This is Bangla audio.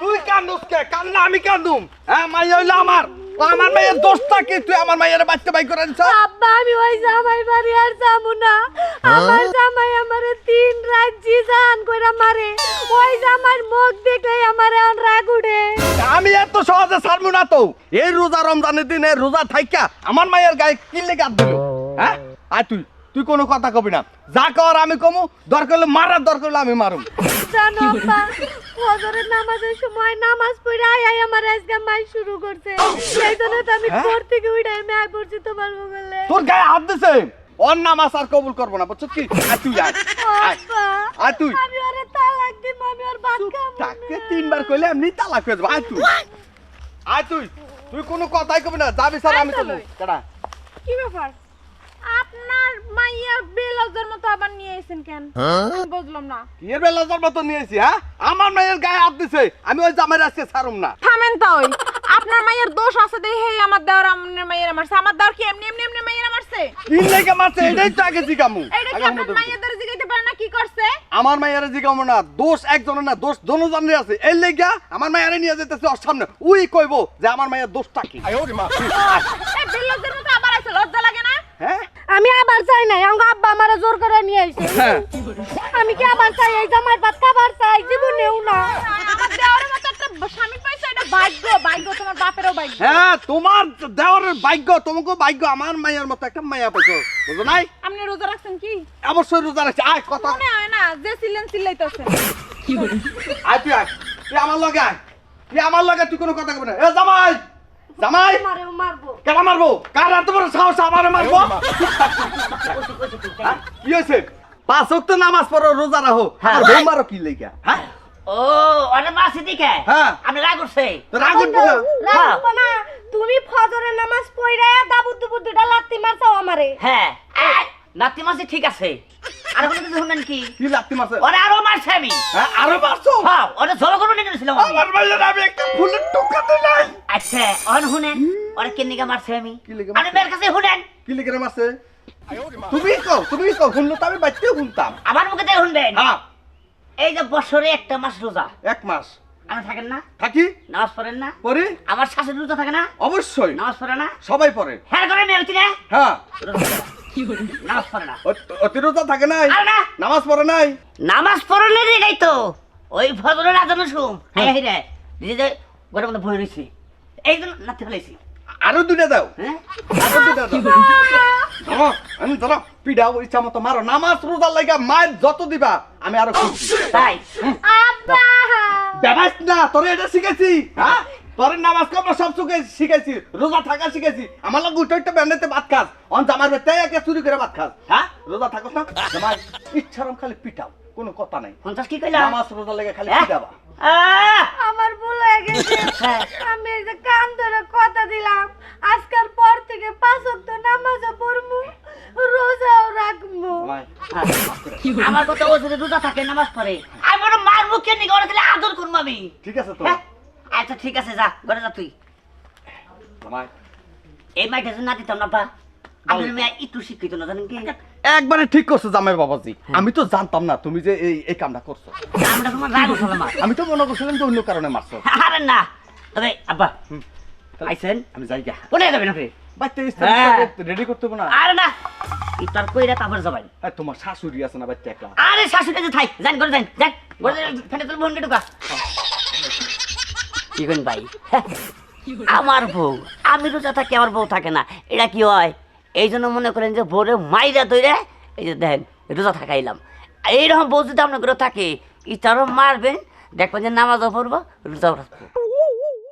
তুই কান্দুস কে? কান্না আমি কান্দুম। হ্যাঁ মাই হইল আমার। আমার মায়ের দোষটা কি তুই আমার মায়ের বাচ্চা বাই করে দিছ আব্বা আমি ওই জামাই বাড়ি আর যাব না। আমার জামাই আমারে তিন রাত জি জান কইরা মারে। ওই জামার মুখ দেখলে আমারে অন রাগ উঠে। আমি এত সহজে ছাড়বো না তো। এই রোজা রমজানের দিনে রোজা থাইকা আমার মায়ের গায়ে কি লেগে দিল? হ্যাঁ? আয় তুই। তুই কোনো কথা কবি না। যা কর আমি কমু দরকার হলে মারার দরকার হলে আমি মারুম। জানো আব্বা ফজরের নামাজের সময় নামাজ পড়ে আই আমার আজকে মাই শুরু করছে। সেই জন্য তো আমি হ্যাঁ? ঘর থেকে উঠে আমি পড়ছি তোমার বগলে তোর গায়ে হাত দিছে? অন নামাজ আর কবুল করব না কি? আয় তুই আয়। আয়। তুই। আমি ওরে তালাক দিব আমি ওর ভাত খাব তাকে তিনবার কইলে এমনি তালাক হয়ে যাবে। আয় তুই। আয় তুই। তুই কোনো কথাই কবি না যাবি স্যার আমি কেডা কি ব্যাপার? আপনার মাইয়া বেলজের মতো আবার নিয়ে কেন? আমি বুঝলাম না। কি এর বেলাজার মতো নিয়েছি হ্যাঁ? আমার মায়ের গায়ে হাত দিছে আমি ওই জামাই আজকে ছাড়ুম না। থামেন তো ওই। আপনার মায়ের দোষ আছে দেখে আমার দেওয়ার আমার মায়ের মারছে। আমার দেওয়ার কি এমনি এমনি এমনি মায়ের মারছে? কি লেগে মারছে এটাই তো আগে জিগামু। এইটা কি আপনার মায়ের দ্বারা জিগাইতে পারে না? কি করছে? আমার মায়ের জিগামু না দোষ একজনের না দোষ আছে। এই লেগা আমার মায়ের নিয়ে যেতেছে ওর সামনে। উই কইবো যে আমার মায়ের দোষটা কি? এই মতো আছে লজ্জা লাগে না হ্যাঁ আমি আবার চাই নাই আমার আব্বা আমারে জোর করে নিয়ে আইছে। হ্যাঁ। আমি কি আবার চাই? এই জামাই ভাত খাবার চাই জীবনেও না। আমার দেওয়ার মতো একটা স্বামী পাইছে এটা ভাগ্য ভাগ্য তোমার বাপেরও ভাগ্য হ্যাঁ তোমার দেওয়ারের ভাগ্য তোমাকে ভাগ্য আমার মায়ের মতো একটা মায়া পেছো বুঝো নাই? আপনি রোজা রাখছেন কি? অবশ্যই রোজা রাখছি। আয় কথা মনে হয় না যে ছিলেন চিল্লাইতেছেন আয় তুই আয়। তুই আমার লগে আয়। তুই আমার লগে তুই কোনো কথা কবি না। এ জামাই! জামাই! কেন মারবো? কার এত বড় সাহস? আমারে মারবো? হ্যাঁ? কি হয়েছে? পাঁচ ওয়াক্ত নামাজ পড়ো রোজা রাখো। আর বউ মারো কি লেগা? হ্যাঁ? ও অনেক মাসি দিকে? হ্যাঁ। আপনি রাগ উঠছে রাগ উঠবে না? তুমি ফজরের নামাজ পড়া দাবুদ দুবুদ দুটা লাত্তি মারছাও আমারে। হ্যাঁ। নাতি মাসি ঠিক আছে। আর কোনো কিছু শুনবেন কি? কি লাগতে মাসে ওরা আরও আমি হ্যাঁ আরও মারছো হ্যাঁ ওরা জল করে নিয়ে গেছিলাম আমার ভাইয়ের আমি একটা ফুলের টুকা দিলাই আচ্ছা অন শুনেন ওরা কেনিকা মারছে আমি? মারছে? মেয়ের কাছে শুনেন। কি লেগে মারছে? তুমি কও তুমি কও শুনলো তো আমি বাচ্চাও শুনতাম। আমার মুখে তাই শুনবেন? হ্যাঁ। এই যে বছরে একটা মাস রোজা। এক মাস। আপনি থাকেন না? থাকি? নামাজ পড়েন না? পরে আমার শাশুড়ি রোজা থাকে না? অবশ্যই। নামাজ পড়ে না? সবাই পড়ে। হ্যাঁ করে মেয়ে হচ্ছি না? হ্যাঁ। নামাজ পড়ে না। অতিরোজা থাকে নাই? নামাজ পড়ে নাই? নামাজ পড়লে রে গাই তো। ওই ফজরের আজানো শুম হাই হাই রে। দিদি যে মধ্যে ভয় রয়েছে। এই জন্য নাতে ফেলেছি আরও দুটা দাও। হ্যাঁ? আরও দুটা দাও। ধরো আমি ধরো ইচ্ছা মতো মারো। নামাজ রোজার লাগা মায়ের যত দিবা আমি আরও তাই। আব্বা। বেবাস না তোরে এটা শিখেছি হ্যাঁ? তোরে নামাজ কামরা সব সুখে শিখেছি রোজা থাকা শিখেছি। আমার লোক উঠে উঠে বেন্ডাতে ভাত খাস। অন জামার বেতে একে চুরি করে ভাত খাস। হ্যাঁ? রোজা থাকস না জামাই ইচ্ছারম খালি পিটাও কোনো কথা নাই। পঞ্চাশ কি কইলাম নামাজ রোজা লেগে খালি হ্যাঁ? পিটাবা। আমার ভুল হয়ে গেছে। হ্যাঁ। আমি এই যে কান ধরে কথা দিলাম। আজকের পর থেকে পাঁচ ওয়াক্ত নামাজও পড়মু রোজাও রাখব জামাই আমার কথা ও যদি রোজা থাকে নামাজ পড়ে আমি বড় মার মুখে নিয়ে ঘরে দিলে আদর করব আমি। ঠিক আছে তো। হ্যাঁ? আচ্ছা ঠিক আছে যা ঘরে যা তুই। এই মাইটা যদি না দিতাম না পা আপনি একটু শিক্ষিত না জানেন কি? একবারে ঠিক করছ জামাই বাবাজি। আমি তো জানতাম না তুমি যে এই এই কামটা করছ। তোমার রাগ আমি তো মনে করছিলাম যে অন্য কারণে মারছো। আরে না। তবে আব্বা আমি যাই গা কোনে যাবেন আপনি। বাচ্চা হ্যাঁ। রেডি করতে না। আরে না। ইফতার কইরা তারপর যাবেন। আর তোমার শাশুড়ি আছে না বাচ্চা একলা? আরে শাশুড়ি যে থাই যান করে যান যান। ফেলে তোর বোনকে ঢুকা কি করেন ভাই। আমার বউ, আমি রোজা থাকি, আমার বউ থাকে না। এটা কি হয়? এই জন্য মনে করেন যে ভোরে মাইরা তৈরে এই যে দেখেন, রোজা থাকাইলাম। এইরকম বউ যদি আপনার করে থাকে ইতারও মারবেন, দেখবেন যে নামাজও পড়ব, রোজাও রাখব।